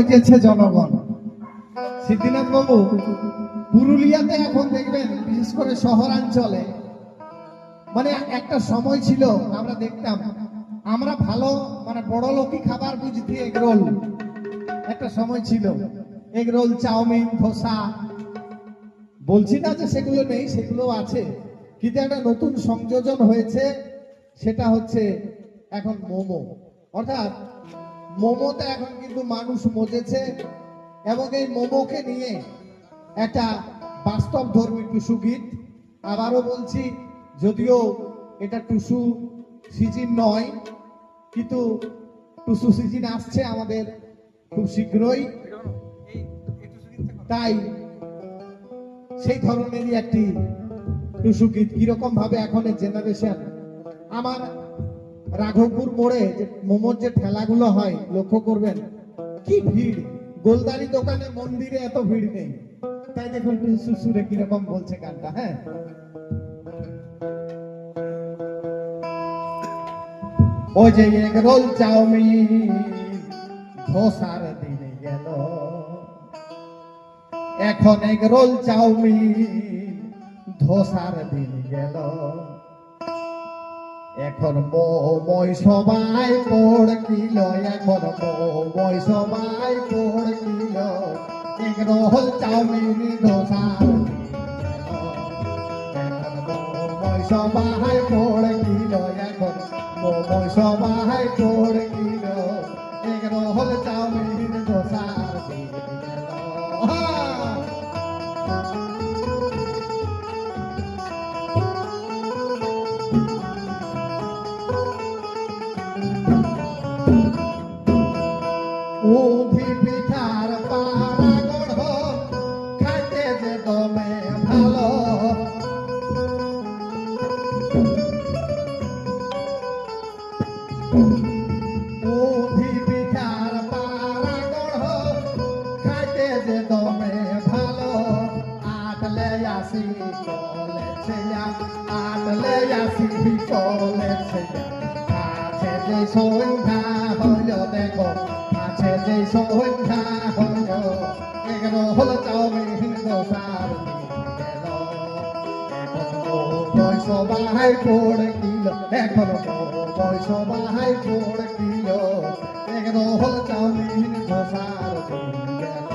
বুঝেছে জনগণ। সিদ্ধিনাথ বাবু, পুরুলিয়াতে এখন দেখবেন, বিশেষ করে শহরাঞ্চলে মানে একটা সময় ছিল, আমরা দেখতাম, আমরা ভালো মানে বড় লোকই খাবার বুঝতি এগ রোল। একটা সময় ছিল, এগ রোল, চাউমিন, ধোসা। বলছি না যে সেগুলো নেই, সেগুলো আছে। কিন্তু একটা নতুন সংযোজন হয়েছে, সেটা হচ্ছে এখন মোমো। অর্থাৎ মোমোতে এখন কিন্তু মানুষ মজেছে এবং এই মোমোকে নিয়ে একটা বাস্তব ধর্মী টুসু গীত। আবারও বলছি, যদিও এটা টুসু সিজিন নয়, কিন্তু টুসু সিজন আসছে আমাদের খুব শীঘ্রই। তাই সেই ধরনেরই একটি টুসু গীত। কীরকম ভাবে এখন জেনারেশন আমার রাঘবপুর মোড়ে যে মোমোর যে ঠেলাগুলো হয়, লক্ষ্য করবেন, কি ভিড়। গোলদারি দোকানে মন্দিরে এত ভিড় নেই। তাই দেখুন সুরে কীরকম বলছে গানটা হ্যাঁ? ও যে এক রোল চাউমিন, ধোসার দিনে গেল। এখন এক রোল চাউমিন, ধোসার দিন গেল। এখন মোময় সবাই পড় কিল, এখন মোময় সবাই পড় কিল। এক রোল চাউমিন ধোসার দিন গেল। এখন মোময় সবাই পড় কিল, এখন মোময় সবাই পড় কিল এক রোল চাউমিন ধোসার দিন গেল হ্যাঁ। উধি পিঠার পাড়া গড় খাইতে যে দমে ভালো উধি পিঠার পাড়া গড় খাইতে যে দমে ভালো আটলে আসি চলে ছেয়া আটলে আসি চলে ছেয়া আছে যে সন্ধ্যা হইল দেখো আছে যে সন্ধ্যা হইল এগুলো হলো চাউমিন দোসার গেল বয়স বাহাই পড়ে কিল এখন বয়স বাহাই পড়ে কিল এগুলো হলো চাউমিন দোসার গেল